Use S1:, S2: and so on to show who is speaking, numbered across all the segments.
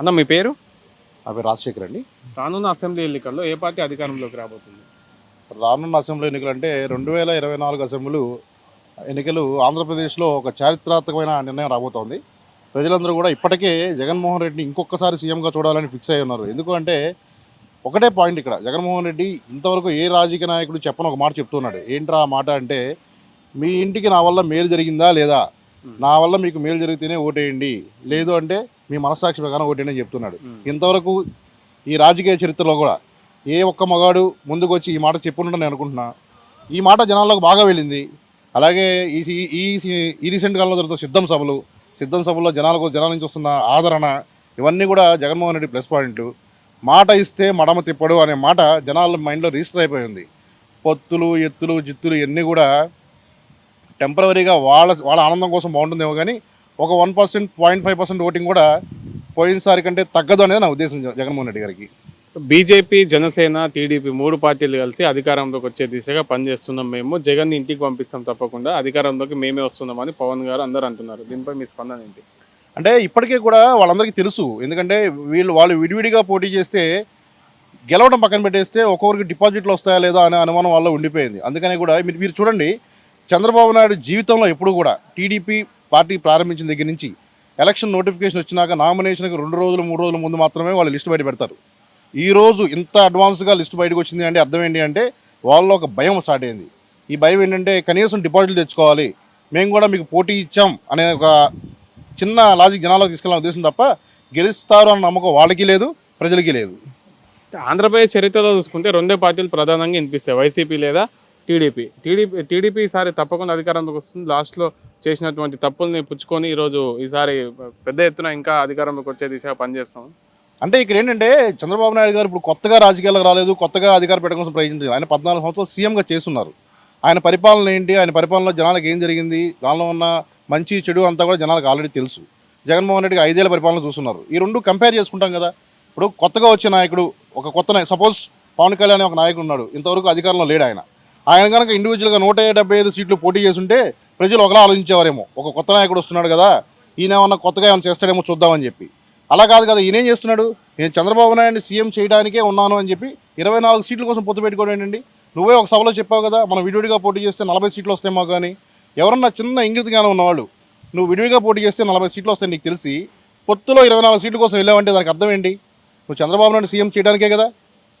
S1: అన్న మీ పేరు?
S2: అవి రాజశేఖర్ అండి.
S1: రానున్న అసెంబ్లీ ఎన్నికల్లో ఏ పార్టీ అధికారంలోకి రాబోతుంది?
S2: రానున్న అసెంబ్లీ ఎన్నికలు అంటే రెండు వేల ఇరవై నాలుగు అసెంబ్లీ ఎన్నికలు ఆంధ్రప్రదేశ్లో ఒక చారిత్రాత్మకమైన నిర్ణయం రాబోతోంది. ప్రజలందరూ కూడా ఇప్పటికే జగన్మోహన్ రెడ్డిని ఇంకొకసారి సీఎంగా చూడాలని ఫిక్స్ అయి ఉన్నారు. ఎందుకంటే ఒకటే పాయింట్ ఇక్కడ. జగన్మోహన్ రెడ్డి ఇంతవరకు ఏ రాజకీయ నాయకుడు చెప్పని ఒక మాట చెప్తున్నాడు. ఏంట్రా ఆ మాట అంటే మీ ఇంటికి నా వల్ల మేలు జరిగిందా లేదా? నా వల్ల మీకు మేలు జరిగితేనే ఓటేయండి. లేదు అంటే మీ మనస్సాక్షి ప్రకారం ఓటేయండి అని చెప్తున్నాడు. ఇంతవరకు ఈ రాజకీయ చరిత్రలో కూడా ఏ ఒక్క మగాడు ముందుకు వచ్చి ఈ మాట చెప్పుండని నేను అనుకుంటున్నా. ఈ మాట జనాల్లోకి బాగా వెళ్ళింది. అలాగే ఈ ఈ ఈ- ఈ రీసెంట్ కాలంలో జరుగుతున్న సిద్ధం సభలు సిద్ధం సభల్లో జనాలకు జనాల నుంచి వస్తున్న ఆదరణ ఇవన్నీ కూడా జగన్మోహన్ రెడ్డి ప్లస్ పాయింట్ మాట ఇస్తే మడమ తిప్పడు అనే మాట జనాల మైండ్లో రిజిస్టర్ అయిపోయింది. పొత్తులు ఎత్తులు జిత్తులు ఇవన్నీ కూడా టెంపరీగా వాళ్ళ వాళ్ళ ఆనందం కోసం బాగుంటుందేమో కానీ ఒక one percent point five percent voting కూడా పోయినసారి కంటే తగ్గదు అనేది నా ఉద్దేశం జగన్మోహన్ రెడ్డి గారికి.
S1: బీజేపీ జనసేన టీడీపీ మూడు పార్టీలు కలిసి అధికారంలోకి వచ్చే దిశగా పనిచేస్తున్నాం మేము. జగన్ ఇంటికి పంపిస్తాం తప్పకుండా. అధికారంలోకి మేమే వస్తున్నామని పవన్ గారు అందరూ అంటున్నారు. దీనిపై మీ స్పందన ఏంటి?
S2: అంటే ఇప్పటికే కూడా వాళ్ళందరికీ తెలుసు. ఎందుకంటే వీళ్ళు వాళ్ళు విడివిడిగా పోటీ చేస్తే గెలవడం పక్కన పెట్టేస్తే ఒక్కొక్కరికి డిపాజిట్లు వస్తాయా లేదా అనే అనుమానం వాళ్ళలో ఉండిపోయింది. అందుకని కూడా మీరు మీరు చూడండి చంద్రబాబు నాయుడు జీవితంలో ఎప్పుడు కూడా టీడీపీ పార్టీ ప్రారంభించిన దగ్గర నుంచి ఎలక్షన్ నోటిఫికేషన్ వచ్చినాక నామినేషన్కి రెండు రోజులు మూడు రోజుల ముందు మాత్రమే వాళ్ళు లిస్ట్ బయట పెడతారు. ఈ రోజు ఇంత అడ్వాన్స్గా లిస్ట్ బయటకు వచ్చింది అంటే అర్థం ఏంటి అంటే వాళ్ళలో ఒక భయం స్టార్ట్ అయింది. ఈ భయం ఏంటంటే కనీసం డిపాజిట్లు తెచ్చుకోవాలి మేము కూడా మీకు పోటీ ఇచ్చాం అనే ఒక చిన్న లాజిక్ జనాలకు తీసుకెళ్ళాలని ఉద్దేశం తప్ప గెలుస్తారు అన్న నమ్మకం వాళ్ళకి లేదు ప్రజలకి లేదు.
S1: ఆంధ్రప్రదేశ్ చరిత్రలో చూసుకుంటే రెండే పార్టీలు ప్రధానంగా వినిపిస్తాయి వైసీపీ లేదా టీడీపీ. టీడీపీ టీడీపీ ఈసారి తప్పకుండా అధికారంలోకి వస్తుంది. లాస్ట్లో చేసినటువంటి తప్పుల్ని పుచ్చుకొని ఈరోజు ఈసారి పెద్ద ఎత్తున ఇంకా అధికారంలోకి వచ్చే దిశగా పనిచేస్తాం.
S2: అంటే ఇక్కడ ఏంటంటే చంద్రబాబు నాయుడు గారు ఇప్పుడు కొత్తగా రాజకీయాలకు రాలేదు కొత్తగా అధికారం పెట్టడం కోసం ప్రయత్నించారు. ఆయన పద్నాలుగు సంవత్సరాలు సీఎంగా చేస్తున్నారు. ఆయన పరిపాలన ఏంటి ఆయన పరిపాలనలో జనాలకు ఏం జరిగింది దానిలో ఉన్న మంచి చెడు అంతా కూడా జనాలకు ఆల్రెడీ తెలుసు. జగన్మోహన్ రెడ్డికి ఐదేళ్ళ పరిపాలన చూస్తున్నారు. ఈ రెండు కంపేర్ చేసుకుంటాం కదా. ఇప్పుడు కొత్తగా వచ్చే నాయకుడు ఒక కొత్త సపోజ్ పవన్ కళ్యాణ్ అనే ఒక నాయకుడు ఉన్నాడు. ఇంతవరకు అధికారంలో లేడు ఆయన. ఆయన కనుక ఇండివిజువల్గా నూట డెబ్బై ఐదు సీట్లు పోటీ చేస్తుంటే ప్రజలు ఒకలా ఆలోచించేవారేమో. ఒక కొత్త నాయకుడు వస్తున్నాడు కదా ఈయన ఏమన్నా కొత్తగా ఏమైనా చేస్తాడేమో చూద్దామని చెప్పి. అలా కాదు కదా ఈయనేం చేస్తున్నాడు? నేను చంద్రబాబు నాయుడిని సీఎం చేయడానికే ఉన్నాను అని చెప్పి ఇరవై నాలుగు సీట్ల కోసం పొత్తు పెట్టుకోవడం ఏంటండి? నువ్వే ఒక సభలో చెప్పావు కదా మనం విడివిడిగా పోటీ చేస్తే నలభై సీట్లు వస్తాయేమో కానీ ఎవరన్నా చిన్న ఇంగిత జ్ఞానం ఉన్నవాళ్ళు నువ్వు విడివిడిగా పోటీ చేస్తే నలభై సీట్లు వస్తాయి నీకు తెలిసి పొత్తులో ఇరవై నాలుగు సీట్ల కోసం వెళ్ళావంటే దానికి అర్థం ఏంటి? నువ్వు చంద్రబాబు నాయుడు సీఎం చేయడానికే కదా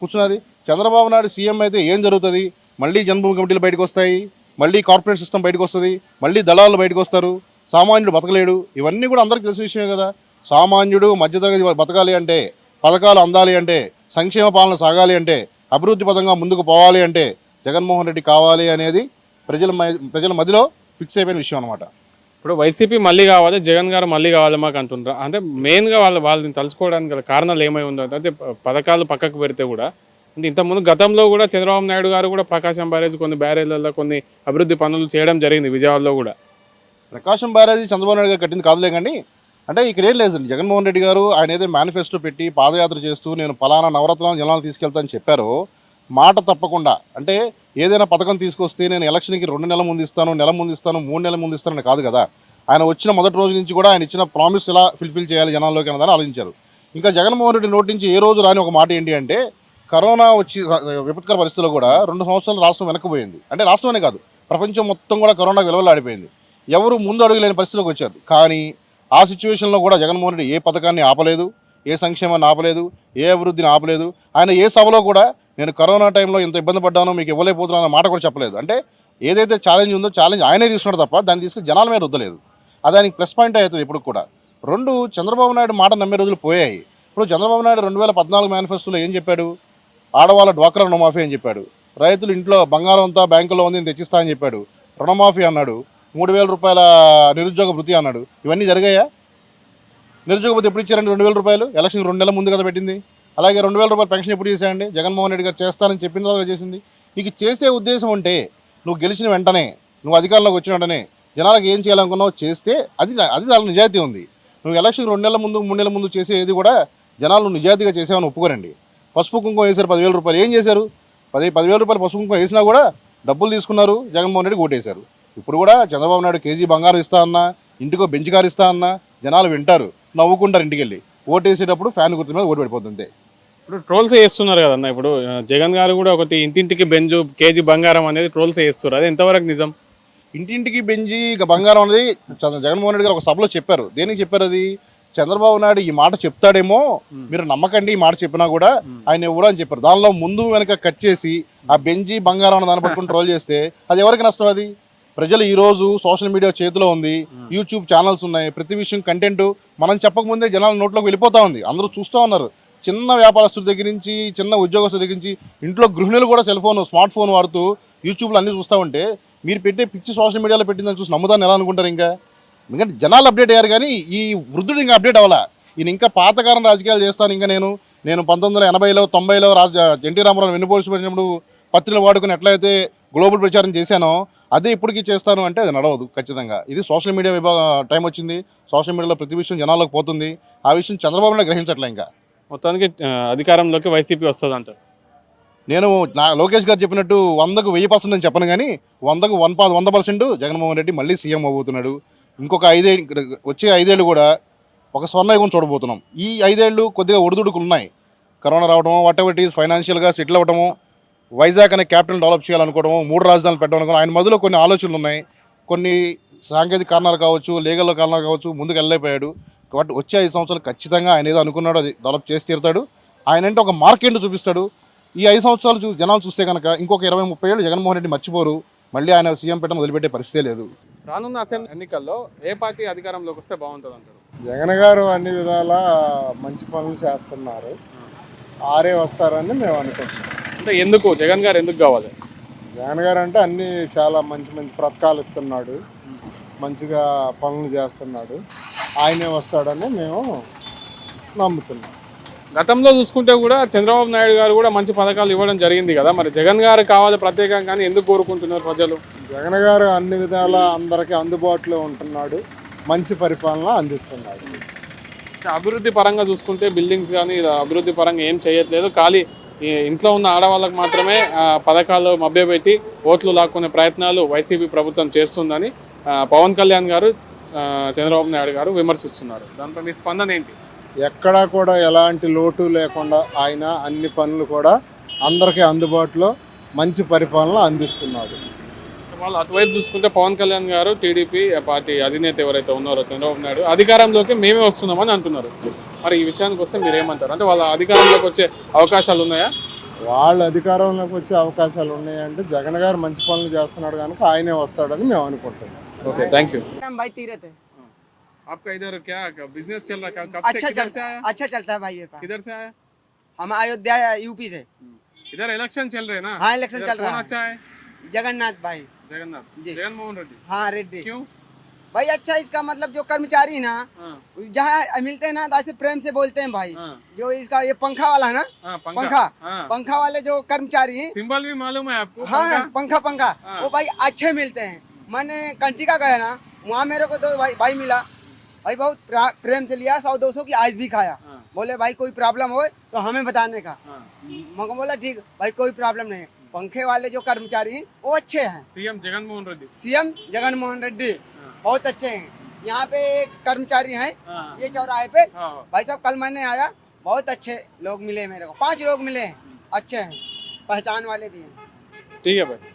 S2: కూర్చున్నది. చంద్రబాబు నాయుడు సీఎం అయితే ఏం జరుగుతుంది? మళ్ళీ జన్మభూమి కమిటీలు బయటకు వస్తాయి మళ్ళీ కార్పొరేట్ సిస్టమ్ బయటకు వస్తుంది మళ్ళీ దళాలు బయటకు వస్తారు సామాన్యుడు బతకలేడు. ఇవన్నీ కూడా అందరికీ తెలిసిన విషయమే కదా. సామాన్యుడు మధ్యతరగతి బతకాలి అంటే పథకాలు అందాలి అంటే సంక్షేమ పాలన సాగాలి అంటే అభివృద్ధి పదంగా ముందుకు పోవాలి అంటే జగన్మోహన్ రెడ్డి కావాలి అనేది ప్రజల ప్రజల మధ్యలో ఫిక్స్ అయిపోయిన విషయం అనమాట
S1: ఇప్పుడు వైసీపీ మళ్ళీ కావాలి జగన్ గారు మళ్ళీ కావాలి మాకు అంటుంటారు అంటే మెయిన్గా వాళ్ళు వాళ్ళని తలుచుకోవడానికి గల కారణాలు ఏమై ఉందో అంటే పథకాలు పక్కకు పెడితే కూడా అంటే ఇంతకుముందు గతంలో కూడా చంద్రబాబు నాయుడు గారు కూడా ప్రకాశం బ్యారేజ్ కొన్ని బ్యారేజ్లలో కొన్ని అభివృద్ధి పనులు చేయడం జరిగింది విజయవాడలో కూడా.
S2: ప్రకాశం బ్యారేజ్ చంద్రబాబు నాయుడు గారు కట్టింది కాదులే కానీ అంటే ఇక్కడ ఏం లేదు జగన్మోహన్ రెడ్డి గారు ఆయన ఏదో మేనిఫెస్టో పెట్టి పాదయాత్ర చేస్తూ నేను పలానా నవరత్నాలు జనాలు తీసుకెళ్తానని చెప్పారో. మాట తప్పకుండా అంటే ఏదైనా పథకం తీసుకొస్తే నేను ఎలక్షన్కి రెండు నెలల ముందు ఇస్తాను నెల ముందు ఇస్తాను మూడు నెలల ముందు ఇస్తానని కాదు కదా. ఆయన వచ్చిన మొదటి రోజు నుంచి కూడా ఆయన ఇచ్చిన ప్రామిస్ ఎలా ఫుల్ఫిల్ చేయాలి జనాల్లోకి అన్నదాన్ని ఆలోచించారు. ఇంకా జగన్మోహన్ రెడ్డి నోటి నుంచి ఏ రోజు రాని ఒక మాట ఏంటి అంటే కరోనా వచ్చి విపత్కర పరిస్థితుల్లో కూడా రెండు సంవత్సరాలు రాష్ట్రం వెనక్కిపోయింది. అంటే రాష్ట్రమే కాదు ప్రపంచం మొత్తం కూడా కరోనా విలువలాడిపోయింది. ఎవరు ముందు అడుగులేని పరిస్థితిలోకి వచ్చారు. కానీ ఆ సిచ్యువేషన్లో కూడా జగన్మోహన్ రెడ్డి ఏ పథకాన్ని ఆపలేదు ఏ సంక్షేమాన్ని ఆపలేదు ఏ అభివృద్ధిని ఆపలేదు. ఆయన ఏ సభలో కూడా నేను కరోనా టైంలో ఇంత ఇబ్బంది పడ్డానో మీకు ఇవ్వలేకపోతున్నాను అన్న మాట కూడా చెప్పలేదు. అంటే ఏదైతే ఛాలెంజ్ ఉందో ఛాలెంజ్ ఆయనే తీసుకున్నాడు తప్ప దాన్ని తీసుకుని జనాల మీద రుద్దలేదు. అది ప్లస్ పాయింట్ అవుతుంది ఇప్పుడు కూడా. రెండు చంద్రబాబు నాయుడు మాట నమ్మే రోజులు పోయాయి. ఇప్పుడు చంద్రబాబు నాయుడు రెండు వేల పద్నాలుగు మేనిఫెస్టోలో ఏం చెప్పాడు? ఆడవాళ్ళ డ్వాక్రా రుణమాఫీ అని చెప్పాడు. రైతులు ఇంట్లో బంగారం అంతా బ్యాంకులో ఉంది తెచ్చిస్తా అని చెప్పాడు. రుణమాఫీ అన్నాడు. మూడు వేల రూపాయల నిరుద్యోగ వృత్తి అన్నాడు. ఇవన్నీ జరిగాయా? నిరుద్యోగ వృత్తి ఎప్పుడు ఇచ్చారండి రెండు వేల రూపాయలు? ఎలక్షన్ రెండు నెలల ముందు కదా పెట్టింది. అలాగే రెండు వేల రూపాయలు పెన్షన్ ఎప్పుడు చేశాయండి జగన్మోహన్ రెడ్డి గారు చేస్తానని చెప్పిన తర్వాత చేసింది. నీకు చేసే ఉద్దేశం ఉంటే నువ్వు గెలిచిన వెంటనే నువ్వు అధికారంలోకి వచ్చిన వెంటనే జనాలకు ఏం చేయాలనుకున్నావు చేస్తే అది అది చాలా నిజాయితీ ఉంది. నువ్వు ఎలక్షన్ రెండు నెలల ముందు మూడు నెలల ముందు చేసేది కూడా జనాలు నిజాయితీగా చేసావని ఒప్పుకోరండి. పసుపు కుంకుమ వేశారు పదివేల రూపాయలు. ఏం చేశారు? పది పదివేల రూపాయలు పసుపు కుంకుమ వేసినా కూడా డబ్బులు తీసుకున్నారు. జగన్మోహన్ రెడ్డి ఓటేశారు ఇప్పుడు కూడా చంద్రబాబు నాయుడు కేజీ బంగారం ఇస్తా అన్నా ఇంటికో బెంచ్ కారు ఇస్తా అన్నా జనాలు వింటారు. నవ్వుకుంటారు ఇంటికి వెళ్ళి ఓటు వేసేటప్పుడు ఫ్యాన్ గుర్తు మీద ఓటు పడిపోతుంది
S1: ఇప్పుడు ట్రోల్స్ చేస్తున్నారు కదన్న ఇప్పుడు జగన్ గారు కూడా ఒకటి ఇంటింటికి బెంజు కేజీ బంగారం అనేది ట్రోల్స్ చేస్తున్నారు. అది ఎంతవరకు నిజం?
S2: ఇంటింటికి బెంజి ఇక బంగారం అనేది జగన్మోహన్ రెడ్డి గారు ఒక సభలో చెప్పారు. దేనికి చెప్పారు అది? చంద్రబాబు నాయుడు ఈ మాట చెప్తాడేమో మీరు నమ్మకండి ఈ మాట చెప్పినా కూడా ఆయన ఎవరు అని చెప్పారు. దానిలో ముందు వెనక కట్ చేసి ఆ బెంజి బంగారం దాన్ని పట్టుకుని ట్రోల్ చేస్తే అది ఎవరికి నష్టం అది? ప్రజలు ఈ రోజు సోషల్ మీడియా చేతిలో ఉంది యూట్యూబ్ ఛానల్స్ ఉన్నాయి ప్రతి విషయం కంటెంట్ మనం చెప్పకముందే జనాల నోట్లోకి వెళ్ళిపోతా ఉంది. అందరూ చూస్తూ ఉన్నారు. చిన్న వ్యాపారస్తుల దగ్గర నుంచి చిన్న ఉద్యోగస్తుల దగ్గర నుంచి ఇంట్లో గృహిణులు కూడా సెల్ ఫోన్ స్మార్ట్ ఫోన్ వాడుతూ యూట్యూబ్లో అన్ని చూస్తూ ఉంటే మీరు పెట్టే పిచ్చి సోషల్ మీడియాలో పెట్టిందని చూసి నమ్ముదాన్ని ఎలా అనుకుంటారు ఇంకా? ఎందుకంటే జనాలు అప్డేట్ అయ్యారు కానీ ఈ వృద్ధుడు ఇంకా అప్డేట్ అవ్వాలా? ఈయన ఇంకా పాతకాలం రాజకీయాలు చేస్తాను. ఇంకా నేను నేను పంతొమ్మిది వందల ఎనభైలో తొంభైలో రాజ ఎన్టీ రామారావు వెన్నుపోసి పెట్టినప్పుడు పత్రికలు వాడుకుని ఎట్లయితే గ్లోబల్ ప్రచారం చేశానో అదే ఇప్పటికీ చేస్తాను అంటే అది నడవదు ఖచ్చితంగా. ఇది సోషల్ మీడియా విభాగ టైం వచ్చింది. సోషల్ మీడియాలో ప్రతి విషయం జనాల్లోకి పోతుంది. ఆ విషయం చంద్రబాబు నాయుడు గ్రహించట్లే ఇంకా.
S1: మొత్తానికి అధికారంలోకి వైసీపీ వస్తుంది అంటారు
S2: నేను నా లోకేష్ గారు చెప్పినట్టు వందకు వెయ్యి పర్సెంట్ అని చెప్పను కానీ వందకు వన్ పా వంద పర్సెంట్ జగన్మోహన్ రెడ్డి మళ్ళీ సీఎం అవబోతున్నాడు ఇంకొక ఐదేళ్ళు వచ్చే ఐదేళ్ళు కూడా ఒక స్వర్ణయుగం చూడబోతున్నాం. ఈ ఐదేళ్ళు కొద్దిగా ఒడిదుడుకులు ఉన్నాయి. కరోనా రావడము వాట్ ఎవర్ ఈజ్ ఫైనాన్షియల్గా సెటిల్ అవ్వడము వైజాగ్ అనే క్యాపిటల్ డెవలప్ చేయాలనుకోవడము మూడు రాజధానులు పెట్టడం అనుకోవడం ఆయన మధ్యలో కొన్ని ఆలోచనలు ఉన్నాయి. కొన్ని సాంకేతిక కారణాలు కావచ్చు లీగల్ కారణాలు కావచ్చు ముందుకు వెళ్ళలేకపోయాడు. కాబట్టి వచ్చే ఐదు సంవత్సరాలు ఖచ్చితంగా ఆయన ఏదో అనుకున్నాడో అది డెవలప్ చేసి తీరుతాడు. ఆయన అంటే ఒక మార్కెట్ చూపిస్తాడు. ఈ ఐదు సంవత్సరాలు చూ జనాలు చూస్తే కనుక ఇంకొక ఇరవై ముప్పై ఏళ్ళు జగన్మోహన్ రెడ్డి మర్చిపోరు. మళ్ళీ ఆయన సీఎం పెట్టడం వదిలిపెట్టే పరిస్థితే లేదు.
S1: రానున్న అసెంబ్లీ ఎన్నికల్లో ఏ పార్టీ అధికారంలోకి వస్తే బాగుంటుంది అంటారు?
S3: జగన్ గారు అన్ని విధాల మంచి పనులు చేస్తున్నారు. ఆరే వస్తారని మేము అనుకుంటున్నాం.
S1: అంటే ఎందుకు? జగన్ గారు ఎందుకు కావాలి?
S3: జగన్ గారు అంటే అన్ని చాలా మంచి మంచి పథకాలు ఇస్తున్నాడు. మంచిగా పనులు చేస్తున్నాడు. ఆయనే వస్తాడని మేము నమ్ముతున్నాం.
S1: గతంలో చూసుకుంటే కూడా చంద్రబాబు నాయుడు గారు కూడా మంచి పథకాలు ఇవ్వడం జరిగింది కదా. మరి జగన్ గారు కావాలి ప్రత్యేకంగా ఎందుకు కోరుకుంటున్నారు ప్రజలు?
S3: జగన్ గారు అన్ని విధాల అందరికీ అందుబాటులో ఉంటున్నాడు. మంచి పరిపాలన అందిస్తున్నాడు.
S1: అభివృద్ధి పరంగా చూసుకుంటే బిల్డింగ్స్ కానీ అభివృద్ధి పరంగా ఏం చేయట్లేదు. ఖాళీ ఇంట్లో ఉన్న ఆడవాళ్ళకి మాత్రమే పథకాలు మభ్యపెట్టి ఓట్లు లాక్కునే ప్రయత్నాలు వైసీపీ ప్రభుత్వం చేస్తుందని పవన్ కళ్యాణ్ గారు చంద్రబాబు నాయుడు గారు విమర్శిస్తున్నారు. దాంట్లో మీ స్పందన ఏంటి?
S3: ఎక్కడా కూడా ఎలాంటి లోటు లేకుండా ఆయన అన్ని పనులు కూడా అందరికీ అందుబాటులో మంచి పరిపాలన అందిస్తున్నాడు.
S1: వాళ్ళు అటువైపు చూసుకుంటే పవన్ కళ్యాణ్ గారు టీడీపీ పార్టీ అధినేత ఎవరైతే ఉన్నారో చంద్రబాబు నాయుడు అధికారంలోకి మేమే వస్తున్నామని అంటున్నారు మరి ఈ విషయానికి వస్తే మీరు ఏమంటారు అంటే వాళ్ళ అధికారంలోకి వచ్చే అవకాశాలు ఉన్నాయా
S3: వాళ్ళ అధికారంలోకి వచ్చే అవకాశాలు ఉన్నాయంటే జగన్ గారు మంచి పనులు చేస్తున్నాడు కనుక ఆయనే వస్తాడని మేము అనుకుంటున్నాం
S1: ఓకే థ్యాంక్ యూ
S4: मैडम भाई तीरथ है
S1: आपका इधर क्या बिजनेस चल रहा है कब से
S4: अच्छा
S1: किधर
S4: चल
S1: से आया
S4: अच्छा चलता है भाई व्यापार
S1: किधर से आया
S4: हम अयोध्या यूपी से
S1: इधर इलेक्शन चल रहे हैं ना
S4: हाँ इलेक्शन
S1: इधर
S4: चल रहा
S1: कौन
S4: है
S1: अच्छा है
S4: जगन्नाथ भाई
S1: जगन्नाथ।
S4: जी।
S1: जगन मोहन रेड्डी।
S4: हाँ रेड्डी।
S1: क्यों?
S4: भाई अच्छा इसका मतलब जो कर्मचारी है ना
S1: हाँ।
S4: जहाँ मिलते हैं ना तो ऐसे प्रेम से बोलते हैं भाई।
S1: हाँ।
S4: जो इसका ये पंखा वाला है ना
S1: हाँ
S4: पंखा।
S1: पंखा। हाँ।
S4: पंखा वाले जो कर्मचारी हैं।
S1: सिंबल भी मालूम है आपको
S4: हाँ
S1: पंखा?
S4: पंखा
S1: हाँ।
S4: वो भाई अच्छे मिलते हैं। मैंने कंटिका गया ना वहाँ मेरे को तो भाई भाई मिला। भाई बहुत प्रेम से लिया सौ दो सौ की आइस भी खाया।
S1: हाँ।
S4: बोले भाई कोई प्रॉब्लम हो तो हमें बताने का।
S1: हाँ।
S4: मगर बोला ठीक भाई कोई प्रॉब्लम नहीं पंखे वाले जो कर्मचारी हैं वो अच्छे हैं।
S1: सीएम जगन मोहन रेड्डी।
S4: सीएम जगन मोहन रेड्डी
S1: हाँ।
S4: बहुत अच्छे हैं। यहाँ पे एक कर्मचारी हैं
S1: हाँ।
S4: ये चौराहे पे।
S1: हाँ।
S4: भाई साहब कल मैंने आया बहुत अच्छे लोग मिले मेरे को। पाँच लोग मिले हैं अच्छे हैं पहचान वाले भी हैं।
S1: ठीक है भाई।